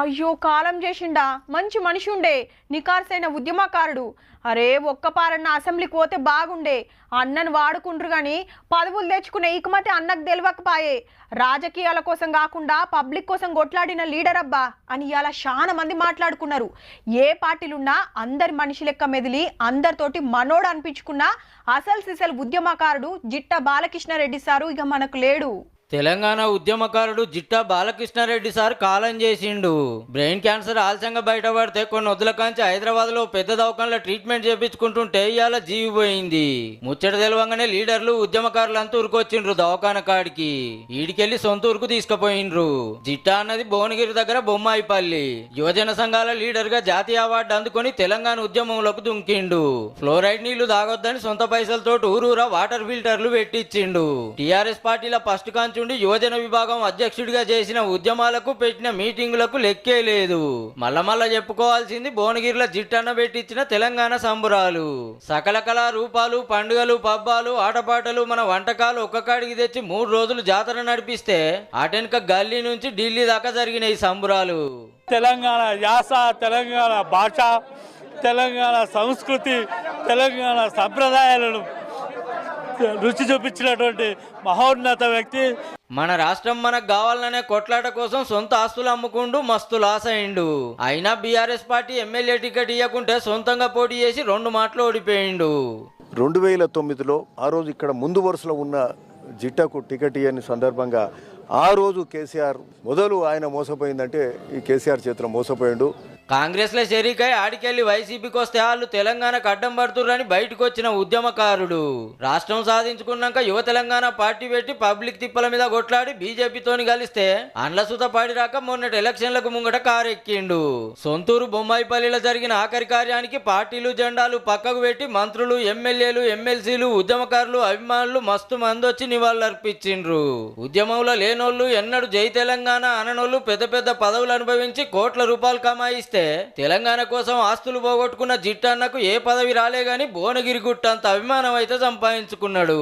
అయ్యో కాలం చేసిండా? మంచి మనిషి ఉండే. నికార్సైన ఉద్యమకారుడు. అరే ఒక్కపారన్న అసెంబ్లీకి పోతే బాగుండే. అన్నను వాడుకుండ్రు కానీ పదవులు తెచ్చుకునే ఇకమతి అన్నకు తెలియకపాయే రాజకీయాల కోసం కాకుండా పబ్లిక్ కోసం కొట్లాడిన లీడర్ అబ్బా అని ఇలా చాలా మంది మాట్లాడుకున్నారు. ఏ పార్టీలున్నా అందరి మనిషి లెక్క మెదిలి అందరితోటి మనోడు అనిపించుకున్న అసలు సిసలు ఉద్యమకారుడు జిట్ట బాలకృష్ణారెడ్డి సారు ఇక మనకు లేడు. తెలంగాణ ఉద్యమకారుడు జిట్టా బాలకృష్ణారెడ్డి సార్ కాలం చేసిండు. బ్రెయిన్ క్యాన్సర్ ఆలస్యంగా బయటపడితే కొన్ని వదుల కాంచి హైదరాబాద్లో పెద్ద దవాఖానలో ట్రీట్మెంట్ చేపించుకుంటుంటే ఇవాళ జీవి పోయింది. ముచ్చట తెలవంగానే లీడర్లు ఉద్యమకారులు అంతా ఉరికొచ్చిండ్రు దవాఖాన కాడికి. ఈడికెళ్ళి సొంత ఊరుకు తీసుకుపోయిండ్రు. జిట్టా అన్నది భువనగిరి దగ్గర బొమ్మాయిపల్లి. యువజన సంఘాల లీడర్గా జాతీయ అవార్డు అందుకొని తెలంగాణ ఉద్యమంలోకి దుంకిండు. ఫ్లోరైడ్ నీళ్ళు తాగొద్దని సొంత పైసలతో ఊరూరా వాటర్ ఫిల్టర్లు పెట్టించిండు టీఆర్ఎస్ పార్టీల ఫస్ట్ కాంచుండి యువజన విభాగం అధ్యక్షుడిగా చేసిన ఉద్యమాలకు పెట్టిన మీటింగులకు లెక్కే లేదు. మళ్ళ మళ్ళా చెప్పుకోవాల్సింది భువనగిరిలో జిట్టన్న పెట్టించిన తెలంగాణ సంబురాలు. సకల కళా రూపాలు పండుగలు పబ్బాలు ఆటపాటలు మన వంటకాలు ఒక్కకాడికి తెచ్చి మూడు రోజులు జాతర నడిపిస్తే అటెనక గల్లీ నుంచి ఢిల్లీ దాకా జరిగిన ఈ సంబురాలు. తెలంగాణ యాస తెలంగాణ భాష తెలంగాణ సంస్కృతి తెలంగాణ సంప్రదాయాలను రుచి చూపించినటువంటి మహోన్నత వ్యక్తి. మన రాష్ట్రం మనకు కావాలనే కొట్లాట కోసం సొంత ఆస్తులు అమ్ముకుంటూ మస్తు లాస్ అయిండు. అయినా బీఆర్ఎస్ పార్టీ ఎమ్మెల్యే టికెట్ ఇవ్వకుంటే సొంతంగా పోటీ చేసి రెండు మాటలు ఓడిపోయిండు. రెండు వేల తొమ్మిదిలో ఆ రోజు ఇక్కడ ముందు వరుసలో ఉన్న జిట్టకు టికెట్ ఇవ్వని సందర్భంగా ఆ రోజు కేసీఆర్ మొదలు ఆయన మోసపోయిందంటే ఈ కేసీఆర్ చేతిలో మోసపోయిండు. కాంగ్రెస్లో షరీకై ఆడికెళ్ళి వైసీపీకి వస్తే వాళ్ళు తెలంగాణకు అడ్డం పడుతుర్రని బయటకు వచ్చిన ఉద్యమకారుడు. రాష్ట్రం సాధించుకున్నాక యువ తెలంగాణ పార్టీ పెట్టి పబ్లిక్ తిప్పల మీద కొట్లాడి బీజేపీతోని కలిస్తే అండ్ల పాడి పాడిరాక మొన్నటి ఎలక్షన్లకు ముంగట కారెక్కిండు. సొంతూరు బొమ్మాయిపల్లిలో జరిగిన ఆఖరి కార్యానికి పార్టీలు జెండాలు పక్కకు పెట్టి మంత్రులు ఎమ్మెల్యేలు ఎమ్మెల్సీలు ఉద్యమకారులు అభిమానులు మస్తు మంది వచ్చి నివాళులర్పించిండ్రు. ఉద్యమంలో లేనోళ్ళు ఎన్నడూ జై తెలంగాణ అననోళ్ళు పెద్ద పెద్ద పదవులు అనుభవించి కోట్ల రూపాయలు కమాయిస్తే తెలంగాణ కోసం ఆస్తులు పోగొట్టుకున్న జిట్టన్నకు ఏ పదవి రాలే గాని భువనగిరి గుట్టంత అభిమానం అయితే సంపాదించుకున్నాడు.